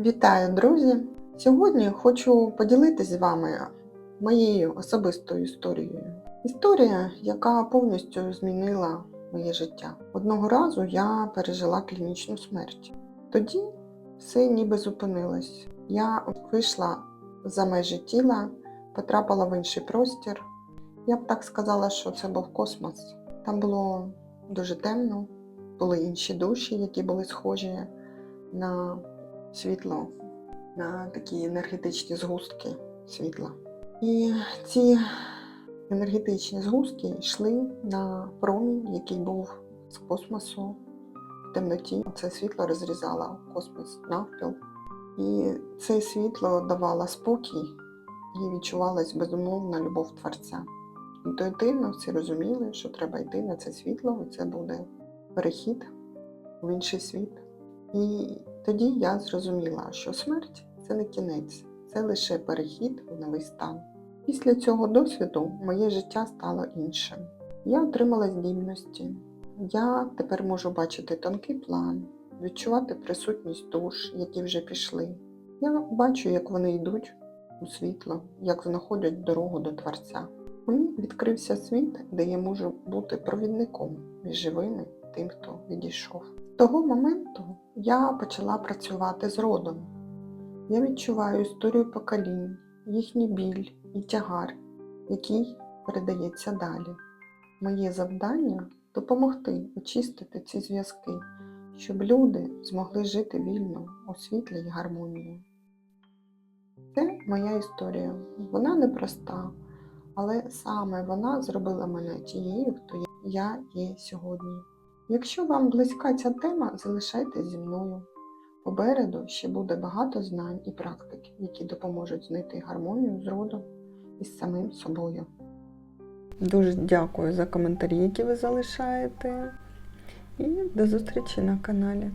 Вітаю, друзі! Сьогодні хочу поділитися з вами моєю особистою історією. Історія, яка повністю змінила моє життя. Одного разу я пережила клінічну смерть. Тоді все ніби зупинилось. Я вийшла за межі тіла, потрапила в інший простір. Я б так сказала, що це був космос. Там було дуже темно, були інші душі, які були схожі на світло, на такі енергетичні згустки світла. І ці енергетичні згустки йшли на промінь, який був з космосу в темноті. Це світло розрізало космос навпіл. І це світло давало спокій і відчувалась безумовна любов Творця. Інтуїтивно всі розуміли, що треба йти на це світло, і це буде перехід в інший світ. І тоді я зрозуміла, що смерть це не кінець, це лише перехід в новий стан. Після цього досвіду моє життя стало іншим. Я отримала здібності. Я тепер можу бачити тонкий план, відчувати присутність душ, які вже пішли. Я бачу, як вони йдуть у світло, як знаходять дорогу до Творця. Мені відкрився світ, де я можу бути провідником між живими тим, хто відійшов. Того моменту я почала працювати з родом. Я відчуваю історію поколінь, їхній біль і тягар, який передається далі. Моє завдання допомогти очистити ці зв'язки, щоб люди змогли жити вільно у світлі й гармонії. Це моя історія. Вона непроста, але саме вона зробила мене тією, хто я є сьогодні. Якщо вам близька ця тема, залишайтесь зі мною. Попереду ще буде багато знань і практик, які допоможуть знайти гармонію з родом і з самим собою. Дуже дякую за коментарі, які ви залишаєте. І до зустрічі на каналі.